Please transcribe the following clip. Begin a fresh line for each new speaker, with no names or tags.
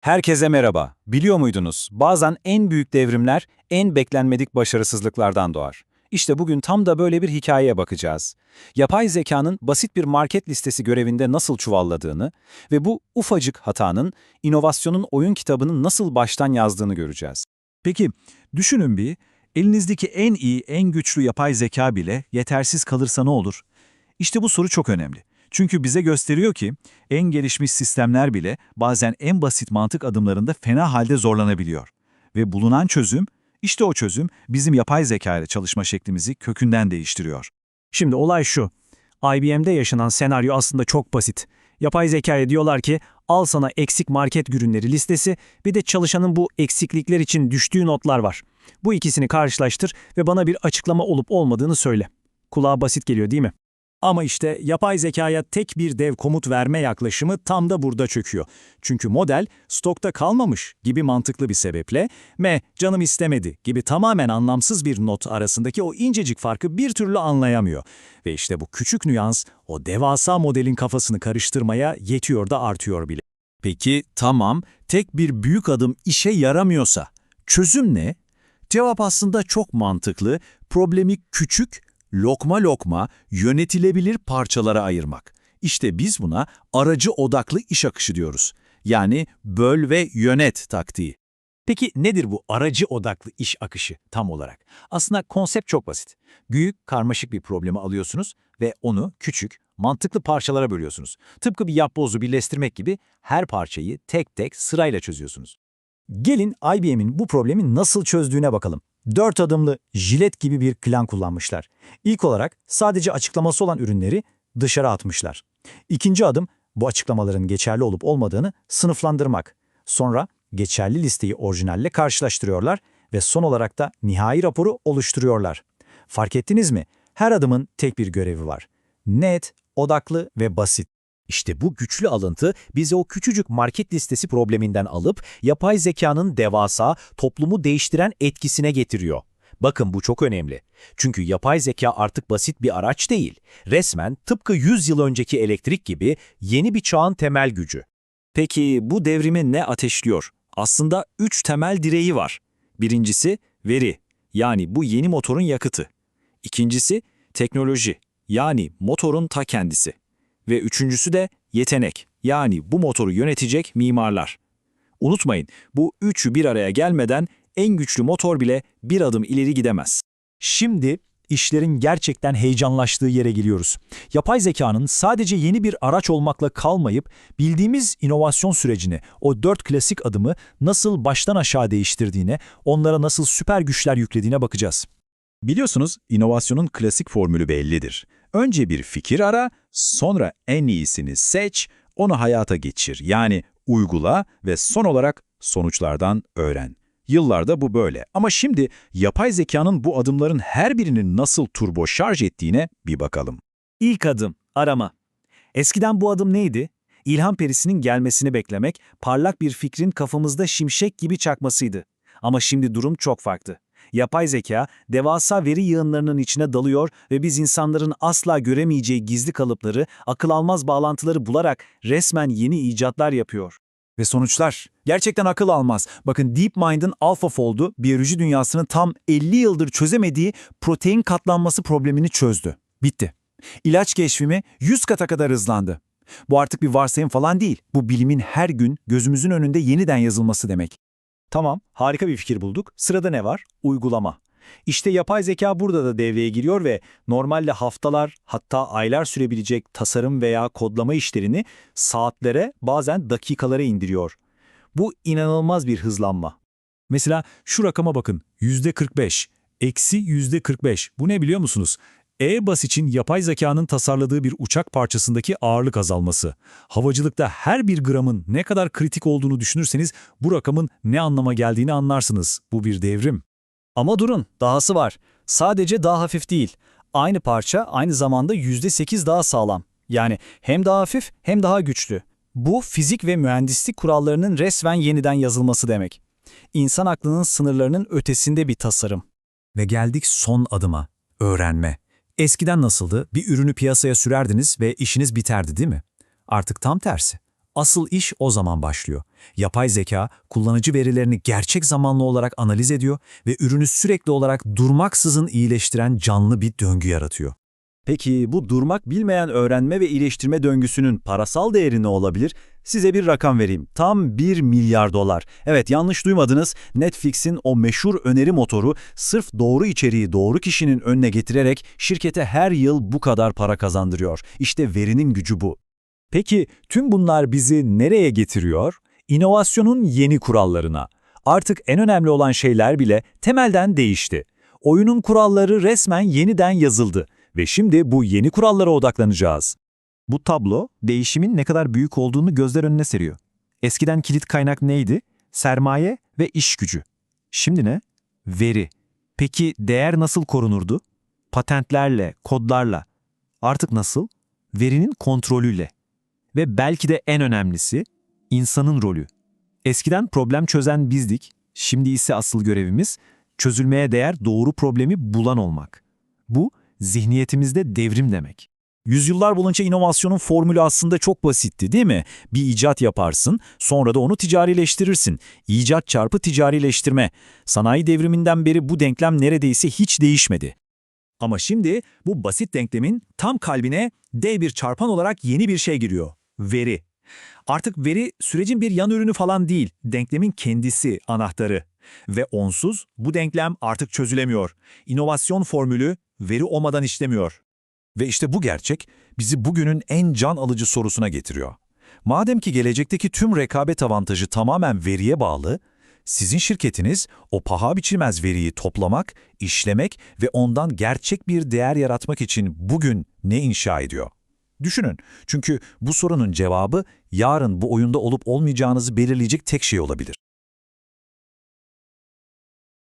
Herkese merhaba. Biliyor muydunuz? Bazen en büyük devrimler en beklenmedik başarısızlıklardan doğar. İşte bugün tam da böyle bir hikayeye bakacağız. Yapay zekanın basit bir market listesi görevinde nasıl çuvalladığını ve bu ufacık hatanın inovasyonun oyun kitabını nasıl baştan yazdığını göreceğiz.
Peki, düşünün bir, elinizdeki en iyi, en güçlü yapay zeka bile yetersiz kalırsa ne olur? İşte bu soru çok önemli. Çünkü bize gösteriyor ki en gelişmiş sistemler bile bazen en basit mantık adımlarında fena halde zorlanabiliyor. Ve bulunan çözüm, işte o çözüm bizim yapay zeka ile çalışma şeklimizi kökünden değiştiriyor.
Şimdi olay şu. IBM'de yaşanan senaryo aslında çok basit. Yapay zekaya diyorlar ki al sana eksik market ürünleri listesi bir de çalışanın bu eksiklikler için düştüğü notlar var. Bu ikisini karşılaştır ve bana bir açıklama olup olmadığını söyle. Kulağa basit geliyor değil mi? Ama işte yapay zekaya tek bir dev komut verme yaklaşımı tam da burada çöküyor. Çünkü model stokta kalmamış gibi mantıklı bir sebeple M canım istemedi gibi tamamen anlamsız bir not arasındaki o incecik farkı bir türlü anlayamıyor. Ve işte bu küçük nüans o devasa modelin kafasını karıştırmaya yetiyor da artıyor bile.
Peki tamam, tek bir büyük adım işe yaramıyorsa çözüm ne? Cevap aslında çok mantıklı, problemi küçük, lokma lokma, yönetilebilir parçalara ayırmak. İşte biz buna aracı odaklı iş akışı diyoruz. Yani böl ve yönet taktiği.
Peki nedir bu aracı odaklı iş akışı tam olarak? Aslında konsept çok basit. Büyük, karmaşık bir problemi alıyorsunuz ve onu küçük, mantıklı parçalara bölüyorsunuz. Tıpkı bir yapbozu birleştirmek gibi her parçayı tek tek sırayla çözüyorsunuz. Gelin IBM'in bu problemi nasıl çözdüğüne bakalım. Dört adımlı jilet gibi bir plan kullanmışlar. İlk olarak sadece açıklaması olan ürünleri dışarı atmışlar. İkinci adım bu açıklamaların geçerli olup olmadığını sınıflandırmak. Sonra geçerli listeyi orijinalle karşılaştırıyorlar ve son olarak da nihai raporu oluşturuyorlar. Fark ettiniz mi? Her adımın tek bir görevi var. Net, odaklı ve basit.
İşte bu güçlü alıntı bizi o küçücük market listesi probleminden alıp yapay zekanın devasa, toplumu değiştiren etkisine getiriyor. Bakın bu çok önemli. Çünkü yapay zeka artık basit bir araç değil. Resmen tıpkı 100 yıl önceki elektrik gibi yeni bir çağın temel gücü.
Peki bu devrimi ne ateşliyor? Aslında üç temel direği var. Birincisi veri, yani bu yeni motorun yakıtı. İkincisi teknoloji, yani motorun ta kendisi. Ve üçüncüsü de yetenek, yani bu motoru yönetecek mimarlar. Unutmayın, bu üçü bir araya gelmeden en güçlü motor bile bir adım ileri gidemez. Şimdi işlerin gerçekten heyecanlaştığı yere geliyoruz. Yapay zekanın sadece yeni bir araç olmakla kalmayıp bildiğimiz inovasyon sürecini, o dört klasik adımı nasıl baştan aşağı değiştirdiğine, onlara nasıl süper güçler yüklediğine bakacağız.
Biliyorsunuz inovasyonun klasik formülü bellidir. Önce bir fikir ara, sonra en iyisini seç, onu hayata geçir. Yani uygula ve son olarak sonuçlardan öğren. Yıllarda bu böyle ama şimdi yapay zekanın bu adımların her birinin nasıl turbo şarj ettiğine bir bakalım.
İlk adım, arama. Eskiden bu adım neydi? İlham perisinin gelmesini beklemek, parlak bir fikrin kafamızda şimşek gibi çakmasıydı. Ama şimdi durum çok farklı. Yapay zeka, devasa veri yığınlarının içine dalıyor ve biz insanların asla göremeyeceği gizli kalıpları, akıl almaz bağlantıları bularak resmen yeni icatlar yapıyor. Ve sonuçlar gerçekten akıl almaz. Bakın DeepMind'ın AlphaFold'u biyoloji dünyasının tam 50 yıldır çözemediği protein katlanması problemini çözdü. Bitti. İlaç keşfimi 100 kata kadar hızlandı. Bu artık bir varsayım falan değil. Bu bilimin her gün gözümüzün önünde yeniden yazılması demek. Tamam, harika bir fikir bulduk. Sırada ne var? Uygulama. İşte yapay zeka burada da devreye giriyor ve normalde haftalar hatta aylar sürebilecek tasarım veya kodlama işlerini saatlere bazen dakikalara indiriyor. Bu inanılmaz bir hızlanma. Mesela şu rakama bakın. %45. Eksi %45. Bu ne biliyor musunuz? Airbus için yapay zekanın tasarladığı bir uçak parçasındaki ağırlık azalması. Havacılıkta her bir gramın ne kadar kritik olduğunu düşünürseniz bu rakamın ne anlama geldiğini anlarsınız. Bu bir devrim. Ama durun, dahası var. Sadece daha hafif değil. Aynı parça aynı zamanda %8 daha sağlam. Yani hem daha hafif hem daha güçlü. Bu fizik ve mühendislik kurallarının resmen yeniden yazılması demek. İnsan aklının sınırlarının ötesinde bir tasarım. Ve geldik son adıma, öğrenme. Eskiden nasıldı? Bir ürünü piyasaya sürerdiniz ve işiniz biterdi değil mi? Artık tam tersi.
Asıl iş o zaman başlıyor. Yapay zeka, kullanıcı verilerini gerçek zamanlı olarak analiz ediyor ve ürünü sürekli olarak durmaksızın iyileştiren canlı bir döngü yaratıyor.
Peki bu durmak bilmeyen öğrenme ve iyileştirme döngüsünün parasal değeri ne olabilir? Size bir rakam vereyim. Tam 1 milyar dolar. Evet yanlış duymadınız. Netflix'in o meşhur öneri motoru sırf doğru içeriği doğru kişinin önüne getirerek şirkete her yıl bu kadar para kazandırıyor. İşte verinin gücü bu.
Peki tüm bunlar bizi nereye getiriyor? İnovasyonun yeni kurallarına. Artık en önemli olan şeyler bile temelden değişti. Oyunun kuralları resmen yeniden yazıldı ve şimdi bu yeni kurallara odaklanacağız.
Bu tablo, değişimin ne kadar büyük olduğunu gözler önüne seriyor. Eskiden kilit kaynak neydi? Sermaye ve iş gücü. Şimdi ne? Veri. Peki değer nasıl korunurdu? Patentlerle, kodlarla. Artık nasıl? Verinin kontrolüyle. Ve belki de en önemlisi, insanın rolü. Eskiden problem çözen bizdik, şimdi ise asıl görevimiz çözülmeye değer doğru problemi bulan olmak. Bu, zihniyetimizde devrim demek.
Yüzyıllar boyunca inovasyonun formülü aslında çok basitti değil mi? Bir icat yaparsın, sonra da onu ticarileştirirsin. İcat çarpı ticarileştirme. Sanayi devriminden beri bu denklem neredeyse hiç değişmedi. Ama şimdi bu basit denklemin tam kalbine dev bir çarpan olarak yeni bir şey giriyor. Veri. Artık veri sürecin bir yan ürünü falan değil, denklemin kendisi, anahtarı. Ve onsuz bu denklem artık çözülemiyor. İnovasyon formülü veri olmadan işlemiyor.
Ve işte bu gerçek bizi bugünün en can alıcı sorusuna getiriyor. Madem ki gelecekteki tüm rekabet avantajı tamamen veriye bağlı, sizin şirketiniz o paha biçilmez veriyi toplamak, işlemek ve ondan gerçek bir değer yaratmak için bugün ne inşa ediyor? Düşünün, çünkü bu sorunun cevabı yarın bu oyunda olup olmayacağınızı belirleyecek tek şey olabilir.